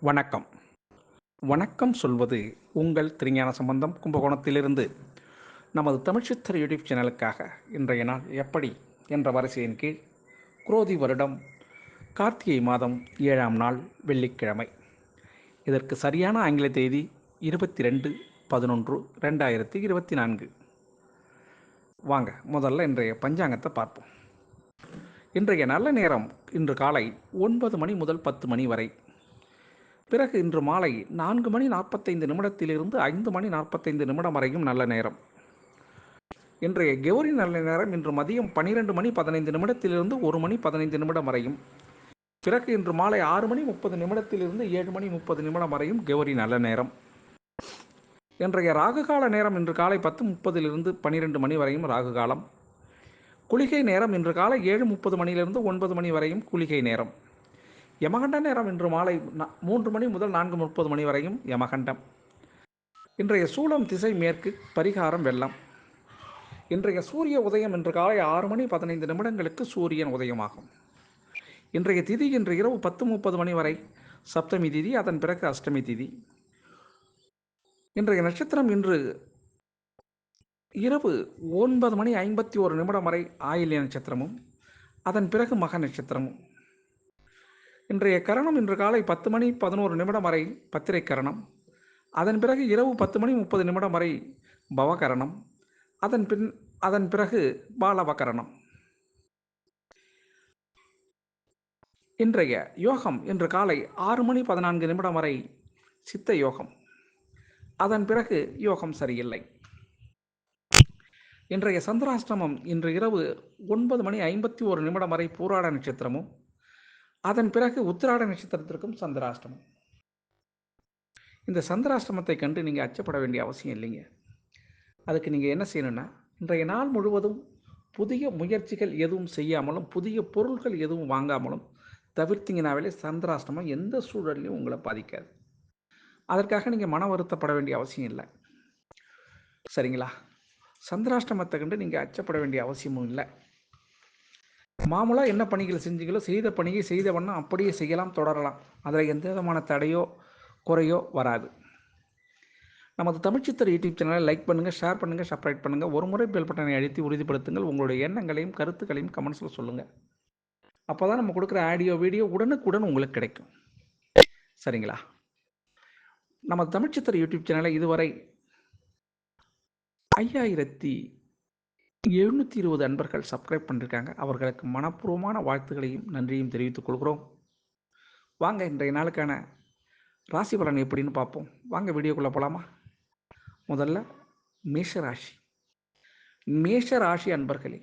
வணக்கம். வணக்கம் சொல்வது உங்கள் திருஞான சம்பந்தம் கும்பகோணத்திலிருந்து. நமது தமிழ்ச்சித்திர யூடியூப் சேனலுக்காக இன்றைய நாள் எப்படி என்ற வரிசையின் கீழ் குரோதி வருடம் கார்த்திகை மாதம் ஏழாம் நாள் வெள்ளிக்கிழமை. இதற்கு சரியான ஆங்கில தேதி இருபத்தி ரெண்டு பதினொன்று ரெண்டாயிரத்தி இருபத்தி நான்கு. வாங்க முதல்ல இன்றைய பஞ்சாங்கத்தை பார்ப்போம். இன்றைய நல்ல நேரம் இன்று காலை ஒன்பது மணி முதல் பத்து மணி வரை பிறகு இன்று மாலை நான்கு மணி நாற்பத்தைந்து நிமிடத்திலிருந்து ஐந்து மணி நாற்பத்தைந்து நிமிடம் வரையும் நல்ல நேரம். இன்றைய கெவரி நல்ல நேரம் இன்று மதியம் பனிரெண்டு மணி பதினைந்து நிமிடத்திலிருந்து ஒரு மணி பதினைந்து நிமிடம் வரையும். பிறகு இன்று மாலை ஆறு மணி முப்பது நிமிடத்திலிருந்து ஏழு மணி முப்பது நிமிடம் வரையும் கெவரி நல்ல நேரம். இன்றைய ராகுகால நேரம் இன்று காலை பத்து முப்பதிலிருந்து பனிரெண்டு மணி வரையும் ராகு காலம் குளிகை நேரம் இன்று காலை ஏழு முப்பது மணியிலிருந்து ஒன்பது மணி வரையும் குளிகை நேரம். யமகண்ட நேரம் இன்று மாலை மூன்று மணி முதல் நான்கு முப்பது மணி வரையும் யமகண்டம். இன்றைய சூலம் திசை மேற்கு பரிகாரம் வெள்ளம். இன்றைய சூரிய உதயம் இன்று காலை ஆறு மணி பதினைந்து நிமிடங்களுக்கு சூரியன் உதயமாகும். இன்றைய திதி இன்று இரவு பத்து முப்பது மணி வரை சப்தமி திதி அதன் பிறகு அஷ்டமி திதி. இன்றைய நட்சத்திரம் இன்று இரவு ஒன்பது மணி ஐம்பத்தி ஒரு நிமிடம் வரை ஆயில்ய நட்சத்திரமும் அதன் பிறகு மக நட்சத்திரமும். இன்றைய கரணம் இன்று காலை பத்து மணி பதினோரு நிமிடம் வரை பத்திரை கரணம். அதன் பிறகு இரவு பத்து மணி முப்பது நிமிடம் வரை பவகரணம். அதன் பின் அதன் பிறகு பாலவகரணம். இன்றைய யோகம் இன்று காலை ஆறு மணி பதினான்கு நிமிடம் வரை சித்த யோகம். அதன் பிறகு யோகம் சரியில்லை. இன்றைய சந்திராஷ்டமம் இன்று இரவு ஒன்பது மணி ஐம்பத்தி ஒரு நிமிடம் வரை பூராட நட்சத்திரமும் அதன் பிறகு உத்திராட நட்சத்திரத்திற்கும் சந்திராஷ்டமம். இந்த சந்திராஷ்டமத்தை கண்டு நீங்கள் அச்சப்பட வேண்டிய அவசியம் இல்லைங்க. அதுக்கு நீங்கள் என்ன செய்யணும்னா இன்றைய நாள் முழுவதும் புதிய முயற்சிகள் எதுவும் செய்யாமலும் புதிய பொருட்கள் எதுவும் வாங்காமலும் தவிர்த்திங்கனாவே சந்திராஷ்டமம் எந்த சூழல்லையும் உங்களை பாதிக்காது. அதற்காக நீங்கள் மன வருத்தப்பட வேண்டிய அவசியம் இல்லை. சரிங்களா? சந்திராஷ்டமத்தை கண்டு நீங்கள் அச்சப்பட வேண்டிய அவசியமும் இல்லை. மாமூலாக என்ன பணிகள் செஞ்சீங்களோ செய்த பணியை செய்த வண்ணம் அப்படியே செய்யலாம் தொடரலாம். அதில் எந்த விதமான தடையோ குறையோ வராது. நமது தமிழ்ச்சித்தர் யூடியூப் சேனலை லைக் பண்ணுங்கள் ஷேர் பண்ணுங்கள் சப்ஸ்கிரைப் பண்ணுங்கள் ஒரு முறை பெல் பட்டனை அழுத்தி உறுதிப்படுத்துங்கள். உங்களுடைய எண்ணங்களையும் கருத்துக்களையும் கமெண்ட்ஸில் சொல்லுங்கள் அப்போ தான் நம்ம கொடுக்குற ஆடியோ வீடியோ உடனுக்குடன் உங்களுக்கு கிடைக்கும். சரிங்களா? நமது தமிழ்ச்சித்தர் யூடியூப் சேனலை இதுவரை ஐயாயிரத்தி எழுநூற்றி இருபது அன்பர்கள் சப்ஸ்கிரைப் பண்ணியிருக்காங்க அவர்களுக்கு மனப்பூர்வமான வாழ்த்துக்களையும் நன்றியும் தெரிவித்துக் கொள்கிறோம். வாங்க இன்றைய நாளுக்கான ராசி பலன் எப்படின்னு பார்ப்போம். வாங்க வீடியோக்குள்ளே போகலாமா முதல்ல மேஷ ராசி மேஷ ராசி அன்பர்களே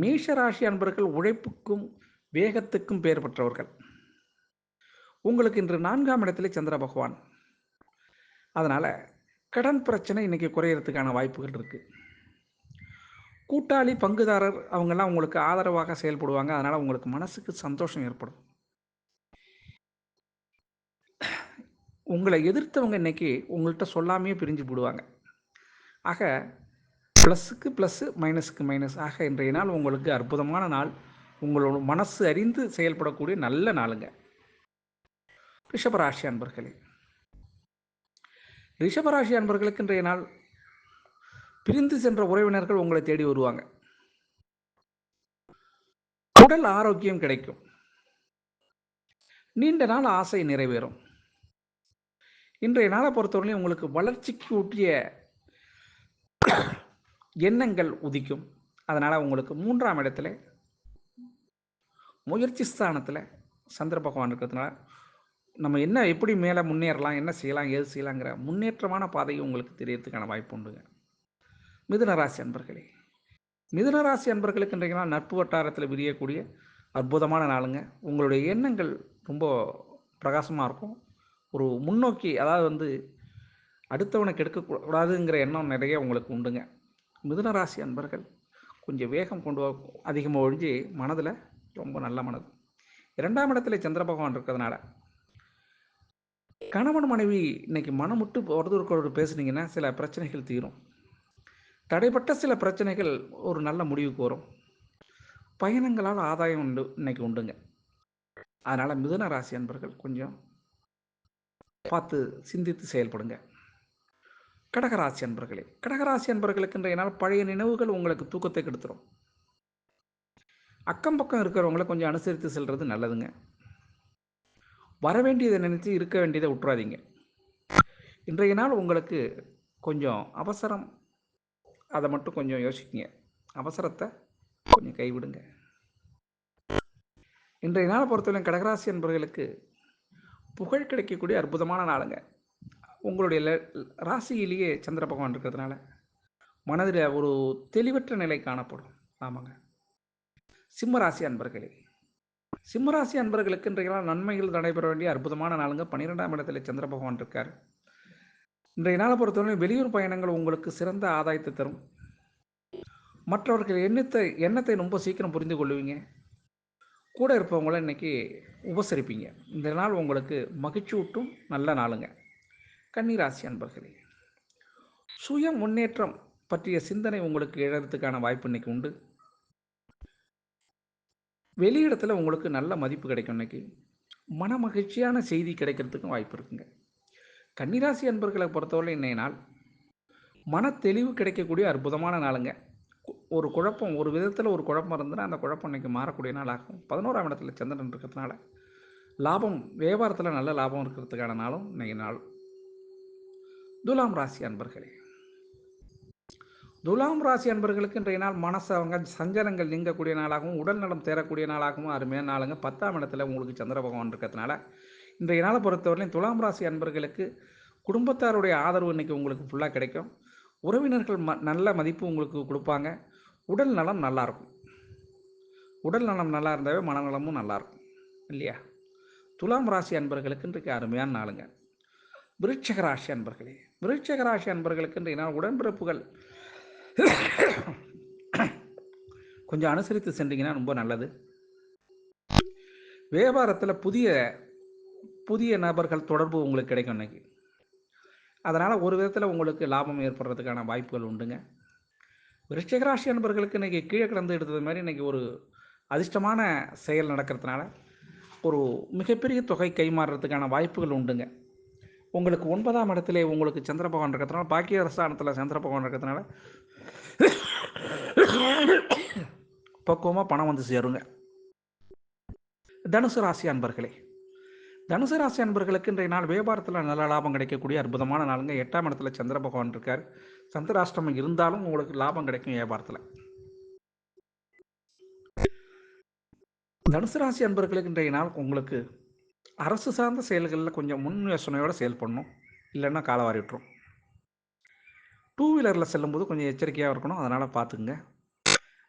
மேஷ ராசி அன்பர்கள் உழைப்புக்கும் வேகத்துக்கும் பெயர் பெற்றவர்கள். உங்களுக்கு இன்று நான்காம் இடத்திலே சந்திர பகவான். அதனால் கடன் பிரச்சனை இன்றைக்கி குறையிறதுக்கான வாய்ப்புகள் இருக்குது கூட்டாளி பங்குதாரர் அவங்கெல்லாம் உங்களுக்கு ஆதரவாக செயல்படுவாங்க. அதனால் உங்களுக்கு மனசுக்கு சந்தோஷம் ஏற்படும். உங்களை எதிர்த்தவங்க இன்னைக்கு உங்கள்கிட்ட சொல்லாமையே பிரிஞ்சு போடுவாங்க. ஆக ப்ளஸ்ஸுக்கு ப்ளஸ்ஸு மைனஸுக்கு மைனஸ். ஆக இன்றைய நாள் உங்களுக்கு அற்புதமான நாள். உங்களோட மனசு அறிந்து செயல்படக்கூடிய நல்ல நாளுங்க. ரிஷபராசி அன்பர்களே. ரிஷபராசி அன்பர்களுக்கு இன்றைய நாள் பிரிந்து சென்ற உறவினர்கள் உங்களை தேடி வருவாங்க. உடல் ஆரோக்கியம் கிடைக்கும். நீண்ட நாள் ஆசை நிறைவேறும். இன்றைய நாளை பொறுத்தவரையிலும் உங்களுக்கு வளர்ச்சிக்கு ஊட்டிய எண்ணங்கள் உதிக்கும். அதனால் உங்களுக்கு மூன்றாம் இடத்துல முயற்சி ஸ்தானத்தில் சந்திர பகவான் இருக்கிறதுனால நம்ம என்ன எப்படி மேலே முன்னேறலாம் என்ன செய்யலாம் ஏது செய்யலாங்கிற முன்னேற்றமான பாதை உங்களுக்கு தெரியறதுக்கான வாய்ப்பு உண்டுங்க. மிதுனராசி அன்பர்களே மிதுனராசி அன்பர்களுக்கு இன்றைக்கு நாள் நட்பு வட்டாரத்தில் விரியக்கூடிய அற்புதமான நாளுங்க. உங்களுடைய எண்ணங்கள் ரொம்ப பிரகாசமாக இருக்கும். ஒரு முன்னோக்கி அதாவது வந்து அடுத்தவனை கெடுக்கக்கூடாதுங்கிற எண்ணம் நிறைய உங்களுக்கு உண்டுங்க. மிதுனராசி அன்பர்கள் கொஞ்சம் வேகம் கொண்டு அதிகமாக ஒழிஞ்சு மனதில் ரொம்ப நல்ல மனது. இரண்டாம் இடத்துல சந்திர பகவான் இருக்கிறதுனால கணவன் மனைவி இன்னைக்கு மனமுட்டு ஒருத்தர் பேசுனீங்கன்னா சில பிரச்சனைகள் தீரும். தடைப்பட்ட சில பிரச்சனைகள் ஒரு நல்ல முடிவுக்கு வரும். பயணங்களால் ஆதாயம் உண்டு இன்னைக்கு உண்டுங்க. அதனால் மிதுன ராசி அன்பர்கள் கொஞ்சம் பார்த்து சிந்தித்து செயல்படுங்க. கடகராசி அன்பர்களே கடகராசி அன்பர்களுக்கு இன்றைய நாள் பழைய நினைவுகள் உங்களுக்கு தூக்கத்தை கெடுத்துரும். அக்கம் பக்கம் இருக்கிறவங்கள கொஞ்சம் அனுசரித்து செல்வது நல்லதுங்க. வர வேண்டியதை நினச்சி இருக்க வேண்டியதை விட்டுறாதீங்க இன்றைய நாள் உங்களுக்கு கொஞ்சம் அவசரம் அதை மட்டும் கொஞ்சம் யோசிக்குங்க. அவசரத்தை கொஞ்சம் கைவிடுங்க. இன்றைய நாளை பொறுத்தவரை கடகராசி என்பவர்களுக்கு புகழ் கிடைக்கக்கூடிய அற்புதமான நாளுங்க. உங்களுடைய ராசியிலேயே சந்திர பகவான் இருக்கிறதுனால மனதில் ஒரு தெளிவற்ற நிலை காணப்படும். ஆமாங்க. சிம்மராசி அன்பர்களே சிம்மராசி அன்பர்களுக்கு இன்றைக்கெல்லாம் நன்மைகள் நடைபெற வேண்டிய அற்புதமான நாளுங்க. பன்னிரெண்டாம் இடத்துல சந்திர பகவான் இருக்கார். இன்றைய நாளை பொறுத்தவரை வெளியூர் பயணங்கள் உங்களுக்கு சிறந்த ஆதாயத்தை தரும். மற்றவர்கள் எண்ணத்தை எண்ணத்தை ரொம்ப சீக்கிரம் புரிந்து கொள்வீங்க. கூட இருப்பவங்கள இன்னைக்கு உபசரிப்பீங்க. இந்த நாள் உங்களுக்கு மகிழ்ச்சி ஊட்டும் நல்ல நாளுங்க. கன்னிராசி அன்பர்களே சுய முன்னேற்றம் பற்றிய சிந்தனை உங்களுக்கு எழறதுக்கான வாய்ப்பு இன்னைக்கு உண்டு. வெளியிடத்தில் உங்களுக்கு நல்ல மதிப்பு கிடைக்கும் இன்றைக்கி மன மகிழ்ச்சியான செய்தி கிடைக்கிறதுக்கும் வாய்ப்பு இருக்குங்க. கன்னிராசி அன்பர்களை பொறுத்தவரை இன்றைய நாள் மன தெளிவு கிடைக்கக்கூடிய அற்புதமான நாளுங்க. கு- ஒரு குழப்பம் ஒரு விதத்தில் ஒரு குழப்பம் இருந்ததுன்னா அந்த குழப்பம் இன்னைக்கு மாறக்கூடிய நாளாகும் பதினோராம் இடத்துல சந்திரன் இருக்கிறதுனால லாபம் வியாபாரத்தில் நல்ல லாபம் இருக்கிறதுக்கான நாளும் இன்னைக்கு நாள். துலாம் ராசி அன்பர்களே துலாம் ராசி அன்பர்களுக்கு இன்றைய நாள் மனசவங்க சஞ்சலங்கள் நீங்கக்கூடிய நாளாகவும் உடல் நலம் தேரக்கூடிய நாளாகவும் அருமையான நாளுங்க. பத்தாம் இடத்துல உங்களுக்கு சந்திர பகவான் இருக்கிறதுனால இன்றைய நாளை பொறுத்தவரையிலும் துலாம் ராசி அன்பர்களுக்கு குடும்பத்தாருடைய ஆதரவு இன்னைக்கு உங்களுக்கு ஃபுல்லாக கிடைக்கும். உறவினர்கள் ம நல்ல மதிப்பு உங்களுக்கு கொடுப்பாங்க. உடல் நலம் நல்லாயிருக்கும். உடல் நலம் நல்லா இருந்தாவே மனநலமும் நல்லாயிருக்கும். இல்லையா? துலாம் ராசி அன்பர்களுக்கு இன்றைக்கு அருமையான நாளுங்க. விருட்சக ராசி அன்பர்களே விருட்சக ராசி அன்பர்களுக்கு இன்றைய நாள் உடன்பிறப்புகள் கொஞ்சம் அனுசரித்து சென்றீங்கன்னா ரொம்ப நல்லது. வியாபாரத்தில் புதிய புதிய நபர்கள் தொடர்பு உங்களுக்கு கிடைக்கும் இன்னைக்கு. அதனால் ஒரு விதத்தில் உங்களுக்கு லாபம் ஏற்படுறதுக்கான வாய்ப்புகள் உண்டுங்க. விருச்சிக ராசி இன்றைக்கி கீழே கிடந்து எடுத்தது மாதிரி இன்றைக்கி ஒரு அதிர்ஷ்டமான செயல் நடக்கிறதுனால ஒரு மிகப்பெரிய தொகை கைமாறுறதுக்கான வாய்ப்புகள் உண்டுங்க. உங்களுக்கு ஒன்பதாம் இடத்துல உங்களுக்கு சந்திர பகவான் இருக்கிறதுனால பாக்கிய அரசாணத்தில் சந்திர பகவான் இருக்கிறதுனால பக்குவமாக பணம் வந்து சேருங்க. தனுசு ராசி அன்பர்களே தனுசு ராசி அன்பர்களுக்கு இன்றைய நாள் வியாபாரத்தில் நல்ல லாபம் கிடைக்கக்கூடிய அற்புதமான நாளுங்க. எட்டாம் இடத்துல சந்திர பகவான் இருக்கார். சந்திராஷ்டமம் இருந்தாலும் உங்களுக்கு லாபம் கிடைக்கும் வியாபாரத்தில். தனுசு ராசி அன்பர்களுக்கு இன்றைய நாள் உங்களுக்கு அரசு சார்ந்த செயல்களில் கொஞ்சம் முன் யோசனையோடு செயல்படணும் இல்லைன்னா காலவாரி விட்டுரும். டூ வீலரில் செல்லும்போது கொஞ்சம் எச்சரிக்கையாக இருக்கணும். அதனால் பார்த்துக்குங்க.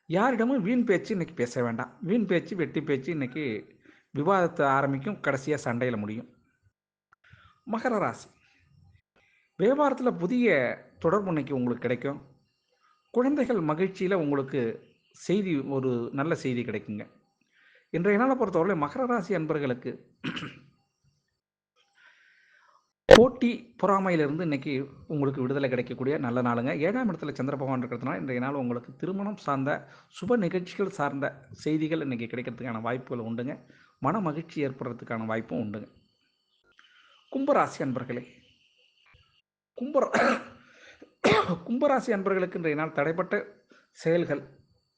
யாரிடமும் வீண் பேச்சு இன்றைக்கி பேச வேண்டாம். வீண் பேச்சு வெட்டி பேச்சு இன்றைக்கி விவாதத்தை ஆரம்பிக்கும் கடைசியாக சண்டையில் முடியும். மகர ராசி. வியாபாரத்தில் புதிய தொடர்பு இன்னைக்கு உங்களுக்கு கிடைக்கும். குழந்தைகள் மகிழ்ச்சியில் உங்களுக்கு செய்தி ஒரு நல்ல செய்தி கிடைக்குங்க. இன்றைய நாளை பொறுத்தவரை மகர ராசி அன்பர்களுக்கு போட்டி பொறாமையிலிருந்து இன்னைக்கு உங்களுக்கு விடுதலை கிடைக்கக்கூடிய நல்ல நாளுங்க. ஏழாம் இடத்துல சந்திர பகவான் இருக்கிறதுனால இன்றைய நாள் உங்களுக்கு திருமணம் சார்ந்த சுப நிகழ்ச்சிகள் சார்ந்த செய்திகள் இன்னைக்கு கிடைக்கிறதுக்கான வாய்ப்புகள் உண்டுங்க. மன மகிழ்ச்சி ஏற்படுறதுக்கான வாய்ப்பும் உண்டுங்க கும்பராசி அன்பர்களே கும்பர கும்பராசி அன்பர்களுக்கு இன்றைய நாள் தடைப்பட்ட செயல்கள்.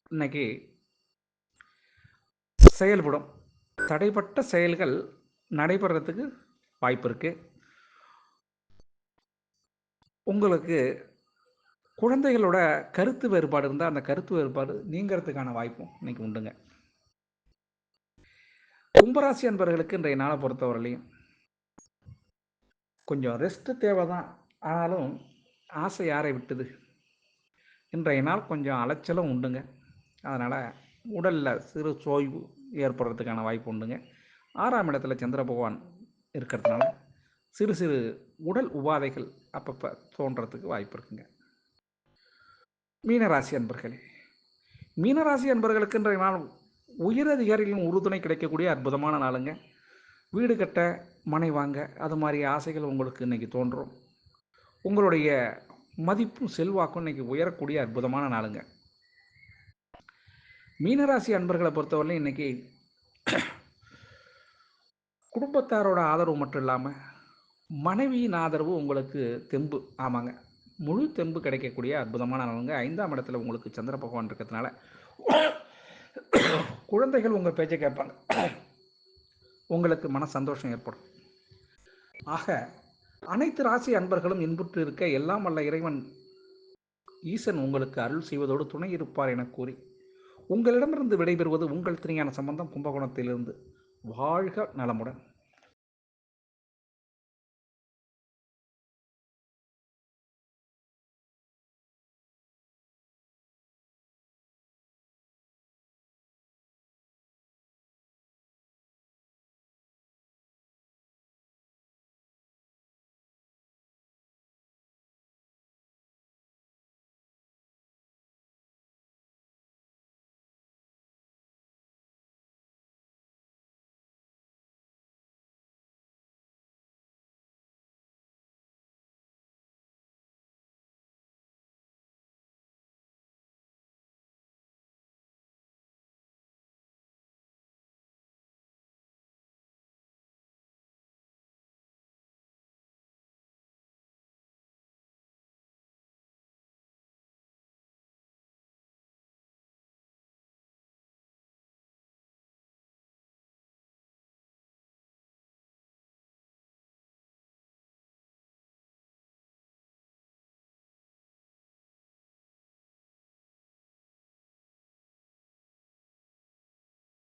இன்னைக்கு செயல்படும். தடைப்பட்ட செயல்கள் நடைபெறத்துக்கு வாய்ப்பு இருக்கு. உங்களுக்கு குழந்தைகளோட கருத்து வேறுபாடு இருந்தால் அந்த கருத்து வேறுபாடு நீங்கிறதுக்கான வாய்ப்பும் இன்னைக்கு உண்டுங்க. கும்பராசி அன்பர்களுக்கு இன்றைய நாளை பொறுத்தவரையிலையும் கொஞ்சம் ரெஸ்ட் தேவை தான் ஆனாலும் ஆசை யாரை விட்டுது? இன்றைய நாள் கொஞ்சம் அலைச்சலும் உண்டுங்க. அதனால் உடலில் சிறு சோய்வு ஏற்படுறதுக்கான வாய்ப்பு உண்டுங்க. ஆறாம் இடத்துல சந்திர பகவான் இருக்கிறதுனால சிறு சிறு உடல் உபாதைகள் அப்பப்போ தோன்றதுக்கு வாய்ப்பு இருக்குங்க. மீனராசி அன்பர்களே மீனராசி அன்பர்களுக்கு இன்றைய நாள் உயரதிகாரிகளின் உறுதுணை கிடைக்கக்கூடிய அற்புதமான நாளுங்க. வீடு கட்ட மனை வாங்க அது மாதிரி ஆசைகள் உங்களுக்கு இன்னைக்கு தோன்றும். உங்களுடைய மதிப்பும் செல்வாக்கும் இன்றைக்கி உயரக்கூடிய அற்புதமான நாளுங்க. மீனராசி அன்பர்களை பொறுத்தவரையிலும் இன்னைக்கு குடும்பத்தாரோட ஆதரவு மட்டும் இல்லாமல் மனைவியின் ஆதரவு உங்களுக்கு தெம்பு. ஆமாங்க. முழு தெம்பு கிடைக்கக்கூடிய அற்புதமான நாளுங்க. ஐந்தாம் இடத்துல உங்களுக்கு சந்திர பகவான் இருக்கிறதுனால குழந்தைகள் உங்கள் பேச்சை கேட்பாங்க. உங்களுக்கு மன சந்தோஷம் ஏற்படும். ஆக அனைத்து ராசி அன்பர்களும் இன்புற்று இருக்க எல்லாம் வல்ல இறைவன் ஈசன் உங்களுக்கு அருள் செய்வதோடு துணை இருப்பார் என கூறி உங்களிடமிருந்து விடைபெறுவது உங்கள் திருஞான சம்பந்தம் கும்பகோணத்திலிருந்து. வாழ்க நலமுடன்.